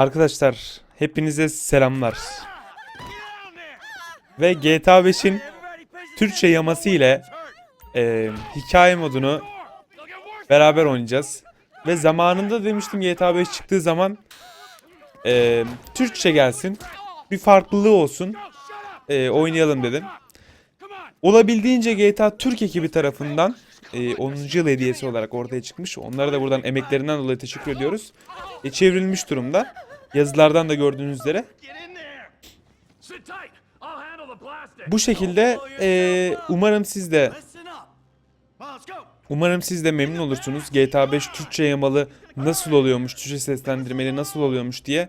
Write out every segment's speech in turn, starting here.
Arkadaşlar hepinize selamlar. Ve GTA 5'in Türkçe yaması ile e, hikaye modunu beraber oynayacağız. Ve zamanında demiştim GTA 5 çıktığı zaman e, Türkçe gelsin. Bir farklılığı olsun. E, oynayalım dedim. Olabildiğince GTA Türk ekibi tarafından e, 10. yıl hediyesi olarak ortaya çıkmış. Onlara da buradan emeklerinden dolayı teşekkür ediyoruz. E, çevrilmiş durumda. Yazılardan da gördüğünüz üzere. Bu şekilde e, umarım siz de umarım siz de memnun olursunuz. GTA 5 Türkçe yamalı nasıl oluyormuş, Türkçe seslendirmeli nasıl oluyormuş diye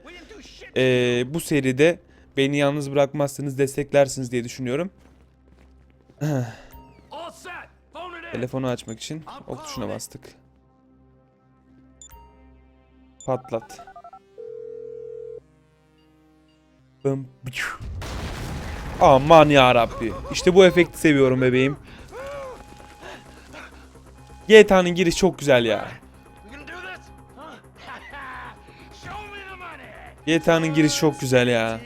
e, bu seride beni yalnız bırakmazsınız, desteklersiniz diye düşünüyorum. Telefonu açmak için ok tuşuna bastık. Patlat. Aman ya Rabbi. İşte bu efekti seviyorum bebeğim. GTA'nın giriş çok güzel ya. GTA'nın giriş çok güzel ya.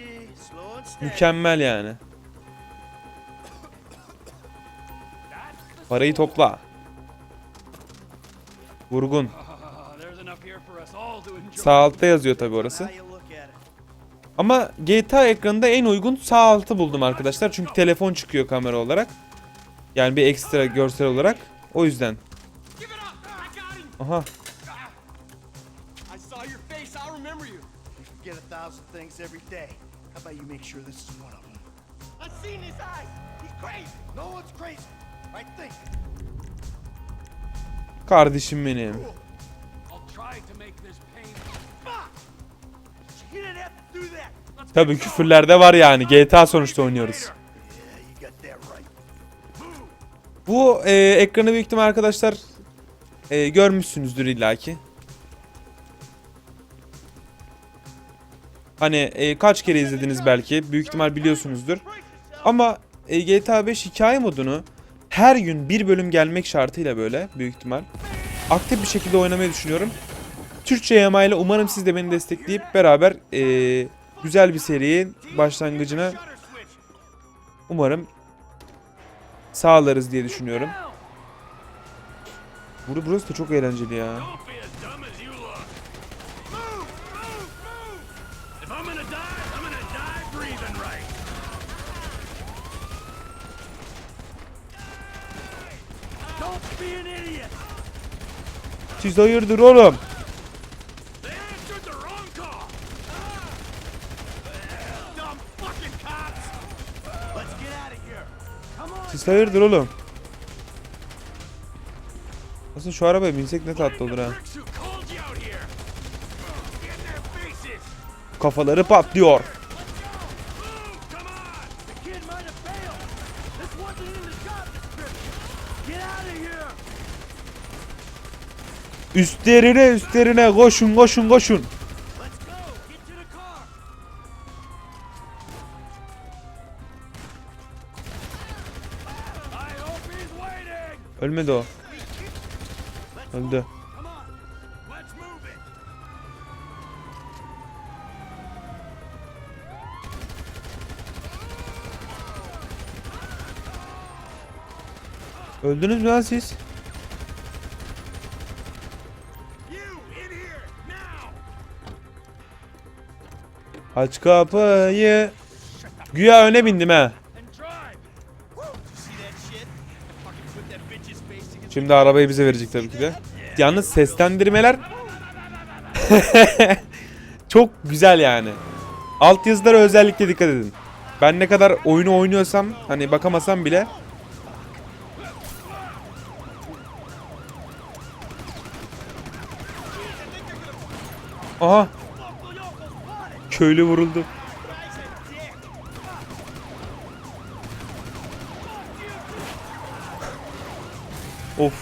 Mükemmel yani. Parayı topla. Vurgun. Sağ altta yazıyor tabi orası. Ama GTA ekranında en uygun sağ altı buldum arkadaşlar. Çünkü telefon çıkıyor kamera olarak. Yani bir ekstra görsel olarak. O yüzden. Aha. I saw your face, I remember you. You forget a thousand things every day. How about you make sure this is one of them? I've seen his eyes. He's crazy. No one's crazy. Right think. Kardeşim benim. Tabi küfürlerde var yani. GTA sonuçta oynuyoruz. Bu e, ekranı büyük ihtimal arkadaşlar e, görmüşsünüzdür illaki. Hani e, kaç kere izlediniz belki. Büyük ihtimal biliyorsunuzdur. Ama e, GTA 5 hikaye modunu her gün bir bölüm gelmek şartıyla böyle büyük ihtimal aktif bir şekilde oynamayı düşünüyorum. Türkçe yamayla umarım siz de beni destekleyip beraber e, güzel bir serinin başlangıcına umarım sağlarız diye düşünüyorum. Bur burası da çok eğlenceli ya. Siz hayırdır oğlum? Wrong call! Dumb fucking cops! Let's get out of here! Come on! Siz hayırdır oğlum? Aslında şu arabaya binsek ne tatlı olur ha. Pricks who called you out here! Get Ölmedi o. Öldü. Öldünüz mü lan siz? Aç kapıyı. Güya öne bindim ha. Şimdi arabayı bize verecek tabii ki de. Yalnız seslendirmeler çok güzel yani. Alt yazılara özellikle dikkat edin. Ben ne kadar oyunu oynuyorsam hani bakamasam bile Aha köylü vuruldu. Of.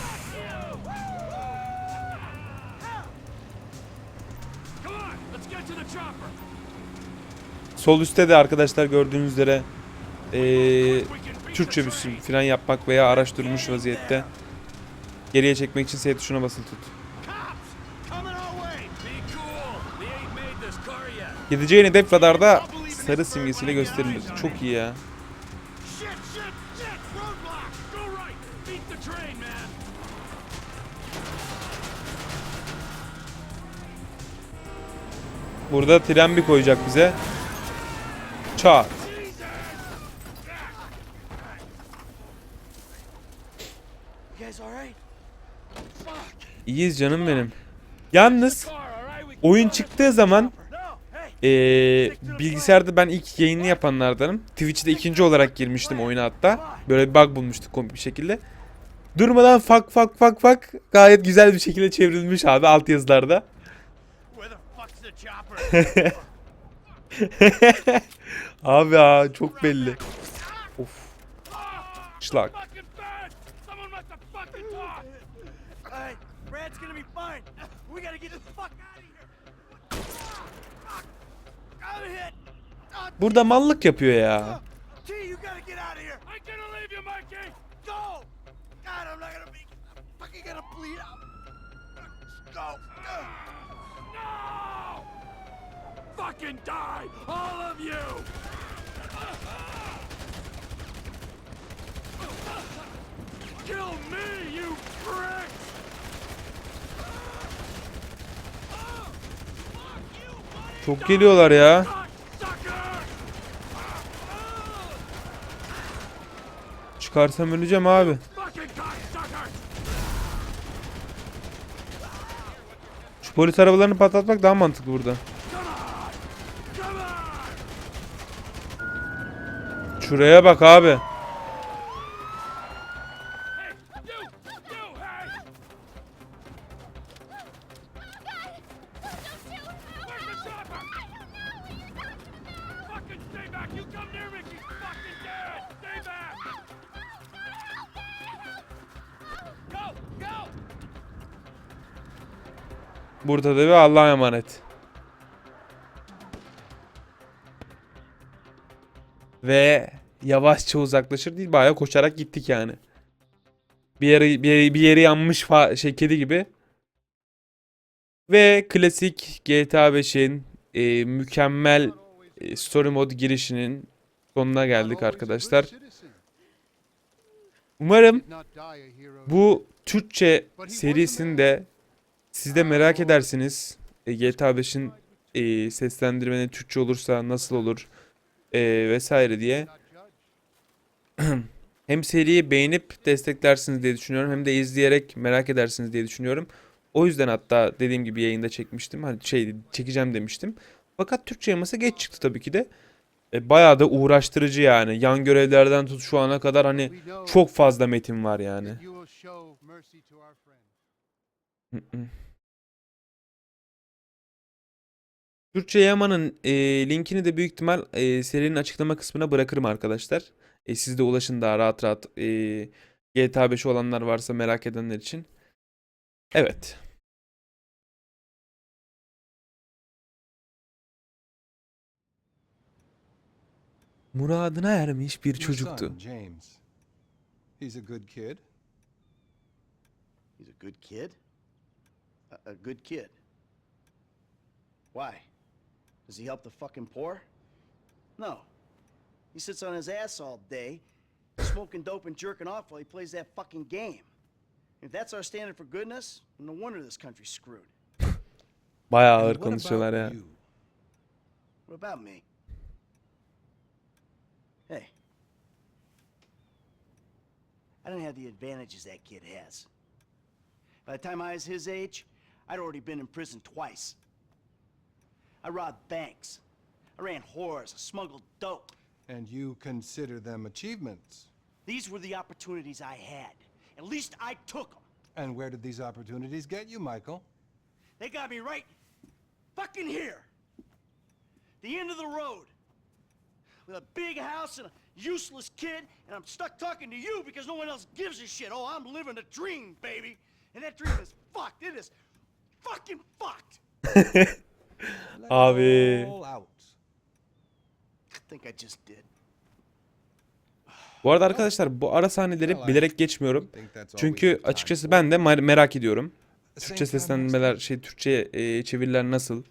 Sol üstte de arkadaşlar gördüğünüz üzere beat Türkçe bir fren yapmak veya araç durmuş vaziyette geriye çekmek için S tuşuna basılı tut. Gideceğin hedef radarda sarı simgesiyle gösterilir. Çok iyi ya. Burada tren bir koyacak bize. Çat. İyiyiz canım benim. Yalnız oyun çıktığı zaman eee, bilgisayarda ben ilk yayını yapanlardanım. Twitch'te ikinci olarak girmiştim oyuna hatta. Böyle bir bug bulmuştuk komik bir şekilde. Durmadan fak fak fak fak gayet güzel bir şekilde çevrilmiş abi alt Abi ya çok belli. Of. Şlak. Burada mallık yapıyor ya. Fucking die! All of you! Kill me, you pricks! Çok geliyorlar ya. Çıkarsam öleceğim abi. Şu polis arabalarını patlatmak daha mantıklı burada. Come on! Şuraya bak abi. Hey, you! You, hey! Where's the chopper? Fucking stay back! You come near me, she's fucking dead! Stay back! Go! Go! Burada da bir Allah'a emanet. Ve yavaşça uzaklaşır değil bayağı koşarak gittik yani. Bir yere bir yere, bir yeri yanmış şey kedi gibi. Ve klasik GTA 5'in e, mükemmel e, story mode girişinin sonuna geldik arkadaşlar. Umarım bu Türkçe serisinde siz de merak edersiniz. E, GTA 5'in e, seslendirmeni Türkçe olursa nasıl olur e, vesaire diye. hem seriyi beğenip desteklersiniz diye düşünüyorum hem de izleyerek merak edersiniz diye düşünüyorum. O yüzden hatta dediğim gibi yayında çekmiştim. Hani şey çekeceğim demiştim. Fakat Türkçe yaması geç çıktı tabii ki de. E, bayağı da uğraştırıcı yani. Yan görevlerden tut şu ana kadar hani çok fazla metin var yani. Türkçe Yaman'ın e, linkini de büyük ihtimal e, serinin açıklama kısmına bırakırım arkadaşlar. E, siz de ulaşın daha rahat rahat e, GTA 5 olanlar varsa merak edenler için. Evet. Muradına ermiş bir çocuktu. James. He's a good kid. He's a good kid? A, a good kid. Why? Does he help the fucking poor? No. He sits on his ass all day, smoking dope and jerking off while he plays that fucking game. If that's our standard for goodness, no wonder this country's screwed. Bayağı And ağır what konuşuyorlar ya. about you? What about me? Hey. I don't have the advantages that kid has. By the time I was his age, I'd already been in prison twice. I robbed banks. I ran whores. I smuggled dope. And you consider them achievements. These were the opportunities I had. At least I took them. And where did these opportunities get you, Michael? They got me right fucking here. The end of the road. With a big house and a useless kid, and I'm stuck talking to you because no one else gives a shit. Oh, I'm living a dream, baby. And that dream is fucked. It is fucking fucked. Abi. Bu arada arkadaşlar bu ara sahneleri bilerek geçmiyorum. Çünkü açıkçası ben de mer- merak ediyorum. Türkçe week. şey Türkçe e, çeviriler nasıl?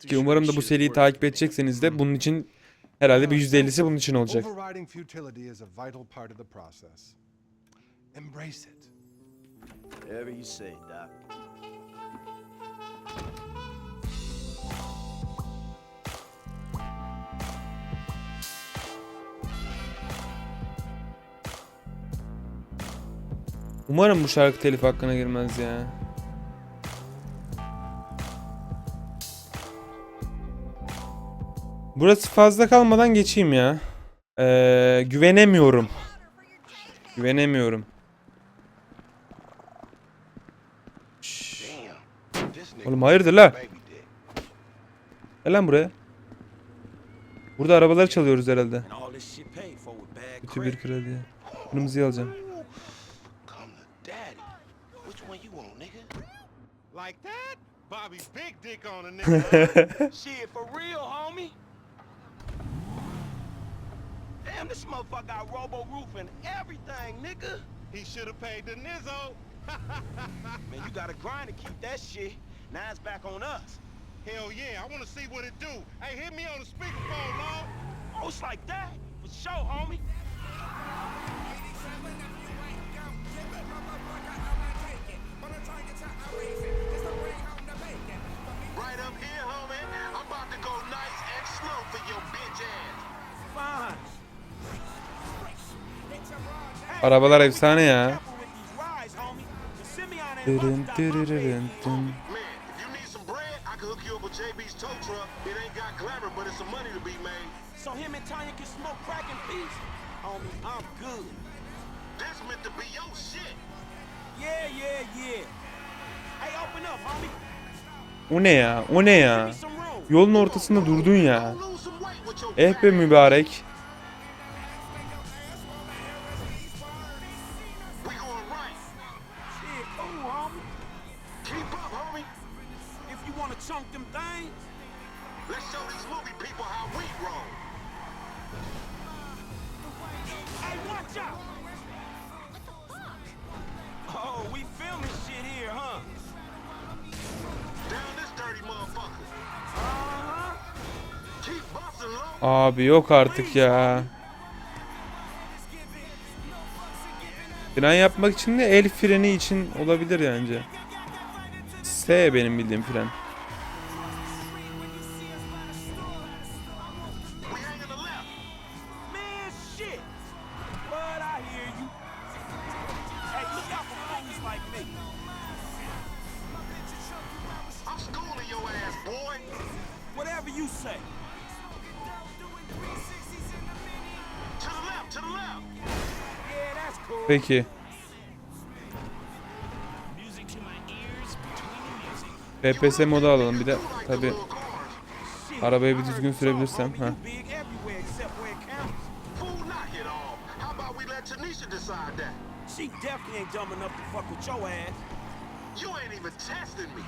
Too Ki umarım da bu seriyi takip edecekseniz de bunun için herhalde bir %50'si bunun için olacak. Embrace it. Whatever you say, Doc. Umarım bu şarkı telif hakkına girmez ya. Burası fazla kalmadan geçeyim ya. Ee, güvenemiyorum. Güvenemiyorum. Oğlum hayırdır la? Gel lan buraya. Burada arabalar çalıyoruz herhalde. Kötü bir kredi. Alacağım. You want, nigga? Like that? Bobby's big dick on a nigga. Now it's back on us. Hell yeah, I want to see what it do. Hey, hit me on the speakerphone, Lord. Oh, it's like that? For sure, homie. Right up here, homie. I'm about to go nice and slow for your bitch ass. Fine. Arabalar efsane ya. Careful with these rides, homie. The Simeon ain't Dırın but it's some money to be made. So him and Tanya can smoke crack in peace? Homie, I'm good. This meant to be your shit. Yeah, yeah, yeah. Hey, open up, homie. O ne ya? O ne ya? Yolun ortasında durdun ya. Eh be mübarek. Abi yok artık ya. Fren yapmak için de el freni için olabilir bence. S benim bildiğim fren. Peki. FPS modu alalım bir de. Tabi arabayı bir düzgün sürebilirsem. Ha. She definitely ain't dumb enough to fuck with your ass. You ain't even testing me.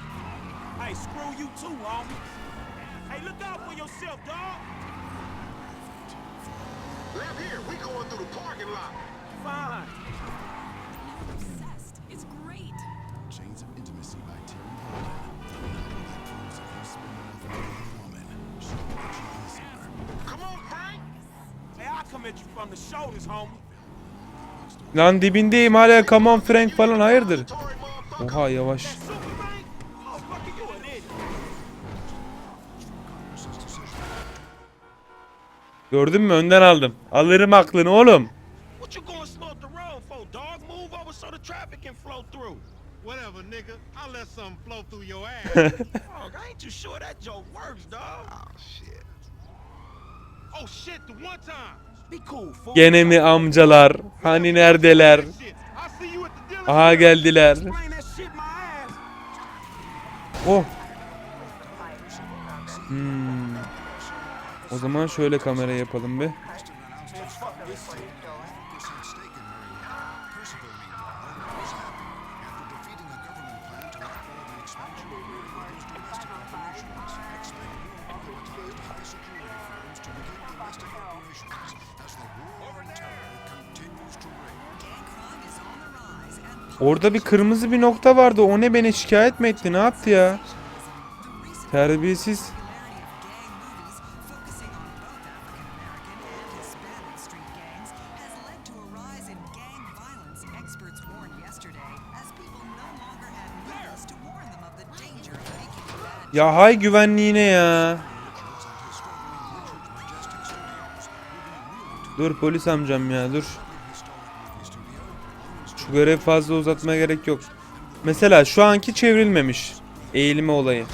Hey, screw you too, homie. Hey, look out for yourself, dog. Left here, we going through the parking lot. Fine. obsessed. It's great. Chains of Intimacy by Terry Holden. The novel that proves if you spend time with a woman, she'll get you easier. Come on, Frank. Hey, I'll come at you from the shoulders, homie. Lan dibindeyim hala come on Frank falan hayırdır? Oha yavaş. Gördün mü önden aldım. Alırım aklını oğlum. What you gonna slow up for, dog? Move over so the traffic can flow through. Whatever, nigga. I'll let something flow through your ass. Dog, I ain't too sure that joke works, dog. Oh, shit. oh, shit, the one time. Be cool, fool. Gene mi amcalar? Hani neredeler? Aha geldiler. Oh. Hmm. O zaman şöyle kamera yapalım bir. Orada bir kırmızı bir nokta vardı. O ne beni şikayet mi etti? Ne yaptı ya? Terbiyesiz. Ya hay güvenliğine ya. Dur polis amcam ya dur. Görev fazla uzatmaya gerek yok. Mesela şu anki çevrilmemiş eğilme olayı.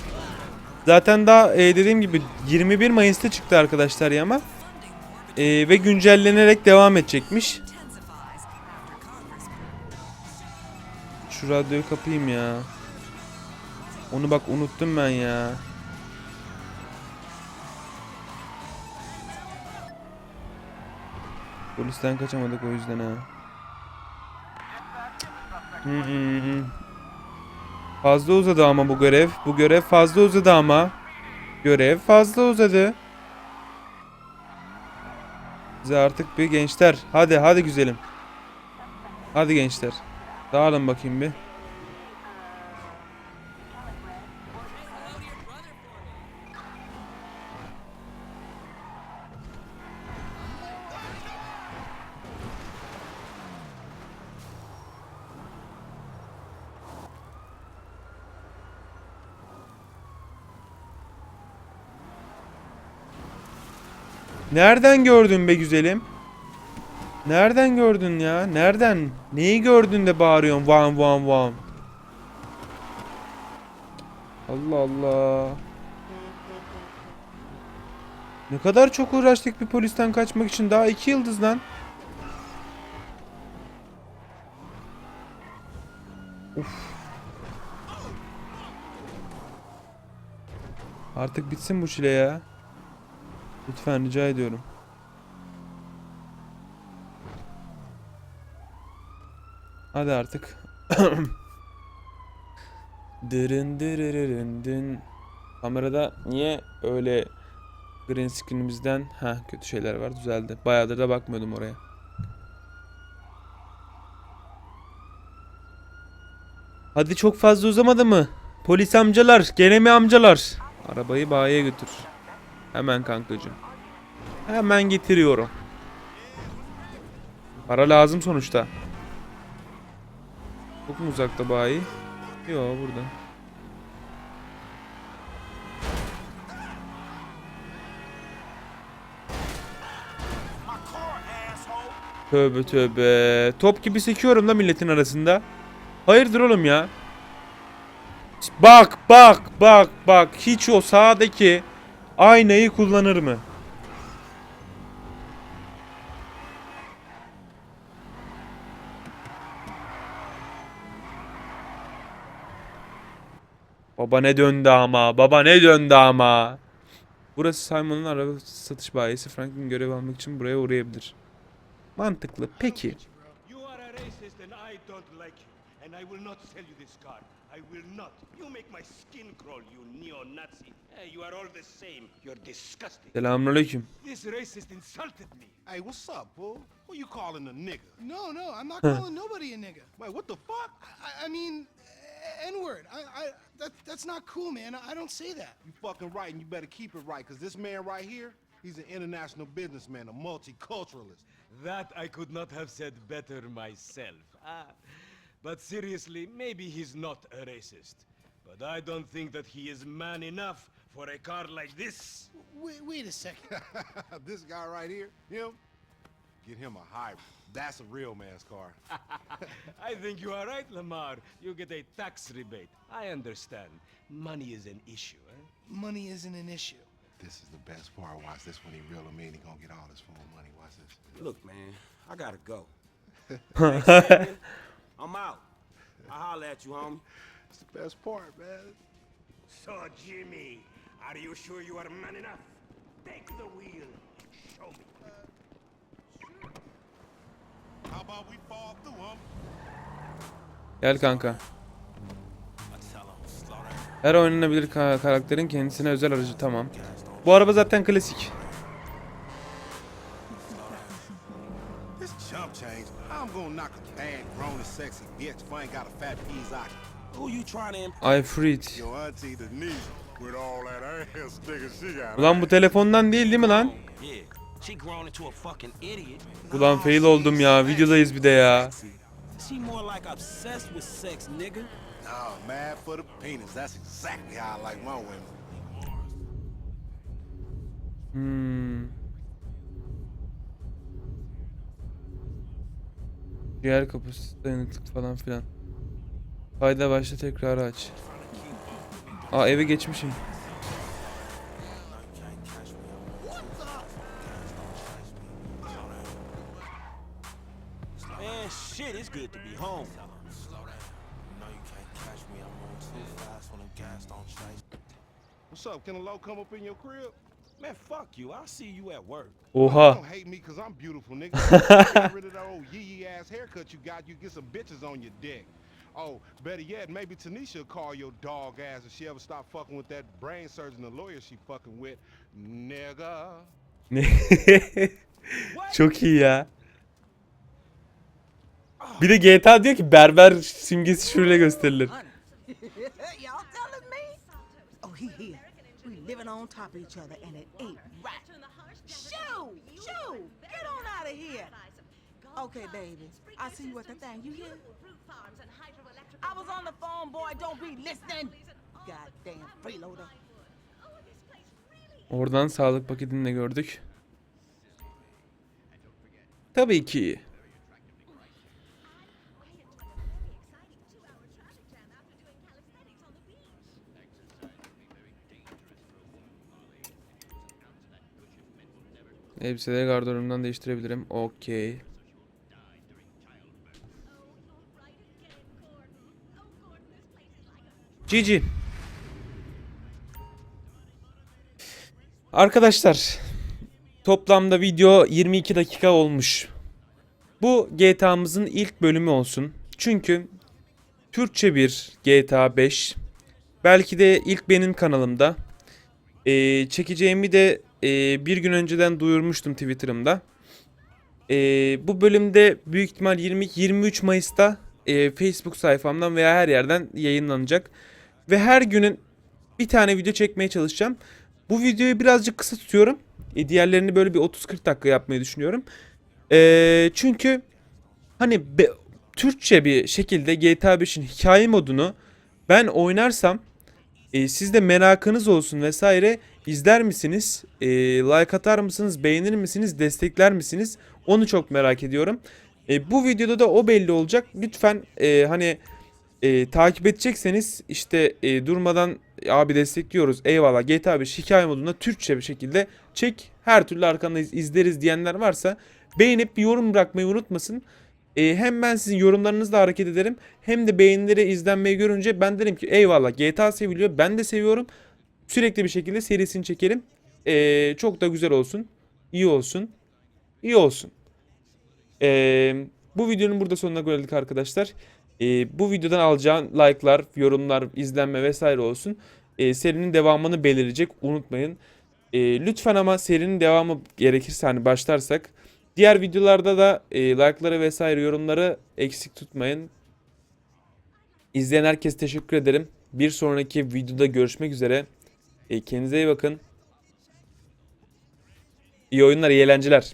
Zaten daha e, dediğim gibi 21 Mayıs'ta çıktı arkadaşlar yama. E, ve güncellenerek devam edecekmiş. Şu radyoyu kapayım ya. Onu bak unuttum ben ya. Polisten kaçamadık o yüzden ha. Fazla uzadı ama bu görev. Bu görev fazla uzadı ama. Görev fazla uzadı. Bize artık bir gençler. Hadi hadi güzelim. Hadi gençler. Dağılın bakayım bir. Nereden gördün be güzelim? Nereden gördün ya? Nereden? Neyi gördün de bağırıyorsun vam vam vam? Allah Allah. Ne kadar çok uğraştık bir polisten kaçmak için. Daha iki yıldız lan. Uf. Artık bitsin bu çile ya. Lütfen rica ediyorum. Hadi artık. Dırın dırırırın dın. Kamerada niye öyle green screen'imizden ha kötü şeyler var düzeldi. Bayağıdır da bakmıyordum oraya. Hadi çok fazla uzamadı mı? Polis amcalar, gene mi amcalar? Arabayı bayiye götür. Hemen kankacığım. Hemen getiriyorum. Para lazım sonuçta. Çok mu uzakta bayi? Yo burada. Tövbe tövbe. Top gibi sekiyorum da milletin arasında. Hayırdır oğlum ya? Bak bak bak bak. Hiç o sağdaki aynayı kullanır mı? Baba ne döndü ama. Baba ne döndü ama. Burası Simon'un araba satış bayisi. Franklin görev almak için buraya uğrayabilir. Mantıklı. Peki. You are a racist and I don't like you. And I will not you this car. I will not. You make my skin crawl, you neo-Nazi. Eh, you are all the same. You're disgusting. Selamünaleyküm. This racist insulted me. Hey, what's up, bull? Who you calling a nigga? No, no, I'm not calling nobody a nigga. Wait, what the fuck? I, I mean, N word. I, I, that, that's not cool, man. I don't say that. You fucking right, and you better keep it right, because this man right here, he's an international businessman, a multiculturalist. That I could not have said better myself. Ah, but seriously, maybe he's not a racist. But I don't think that he is man enough for a car like this. Wait, wait a second. this guy right here, him, get him a hybrid. That's a real man's car. I think you are right, Lamar. You get a tax rebate. I understand. Money is an issue, eh? Money isn't an issue. this is the best part. Watch this when he reel him in. He gonna get all his full money. Watch this. Look, man, I gotta go. I'm out. I'll holler at you, homie. It's the best part, man. So, Jimmy, are you sure you are man enough? Take the wheel. Show me. How about we fall through him? Gel kanka. Her oynanabilir ka- karakterin kendisine özel aracı tamam. Bu araba zaten klasik. Sexy bitch if I ain't got a fat peas eye. Who you trying to impress? I freed. Your auntie Denise with all that ass nigga she got. Ulan bu telefondan değil değil mi lan? Yeah. She grown into a fucking idiot. Ulan fail oldum ya. Videodayız bir de ya. She more like obsessed with sex, nigga. Nah, mad for the penis. That's exactly how I like my women. Hmm. Ciğer kapasitesi dayanıklık falan filan. Fayda başla tekrar aç. Aa eve geçmişim. Man, shit, it's good to be home. What's up? Can a low come up in your crib? Man, fuck you. I'll see you at work. Oha. Don't hate me because I'm beautiful, nigga. ass haircut you got. You get some bitches on your dick. Oh, better yet, maybe Tanisha will call your dog ass if she ever stop fucking with that brain surgeon, the lawyer she fucking with. Nigga. Çok iyi ya. Bir de GTA diyor ki berber simgesi şöyle gösterilir. Okay, baby. I see you the thing. You hear? I was on the phone, boy. Don't be listening. Goddamn freeloader. Oradan sağlık paketini de gördük. Tabii ki. Elbiseleri gardırobumdan değiştirebilirim. Okey. Cici. Arkadaşlar toplamda video 22 dakika olmuş. Bu GTA'mızın ilk bölümü olsun. Çünkü Türkçe bir GTA 5. Belki de ilk benim kanalımda. Ee, çekeceğimi de e, bir gün önceden duyurmuştum Twitter'ımda. Ee, bu bölümde büyük ihtimal 20-23 Mayıs'ta e, Facebook sayfamdan veya her yerden yayınlanacak. Ve her günün bir tane video çekmeye çalışacağım. Bu videoyu birazcık kısa tutuyorum. E, diğerlerini böyle bir 30-40 dakika yapmayı düşünüyorum. E, çünkü hani be- Türkçe bir şekilde GTA 5'in hikaye modunu ben oynarsam e, siz de merakınız olsun vesaire izler misiniz? E, like atar mısınız? Beğenir misiniz? Destekler misiniz? Onu çok merak ediyorum. E, bu videoda da o belli olacak. Lütfen e, hani e, takip edecekseniz işte e, durmadan abi destekliyoruz eyvallah GTA 5 hikaye modunda Türkçe bir şekilde çek her türlü arkandayız izleriz diyenler varsa beğenip bir yorum bırakmayı unutmasın. E, hem ben sizin yorumlarınızla hareket ederim hem de beğenileri izlenmeyi görünce ben derim ki eyvallah GTA seviliyor ben de seviyorum. Sürekli bir şekilde serisini çekerim. E, çok da güzel olsun. iyi olsun. iyi olsun. E, bu videonun burada sonuna geldik arkadaşlar. E, bu videodan alacağın like'lar, yorumlar, izlenme vesaire olsun. E, serinin devamını belirecek unutmayın. E, lütfen ama serinin devamı gerekirse hani başlarsak diğer videolarda da e, like'ları vesaire yorumları eksik tutmayın. İzleyen herkese teşekkür ederim. Bir sonraki videoda görüşmek üzere. E, kendinize iyi bakın. İyi oyunlar, iyi eğlenceler.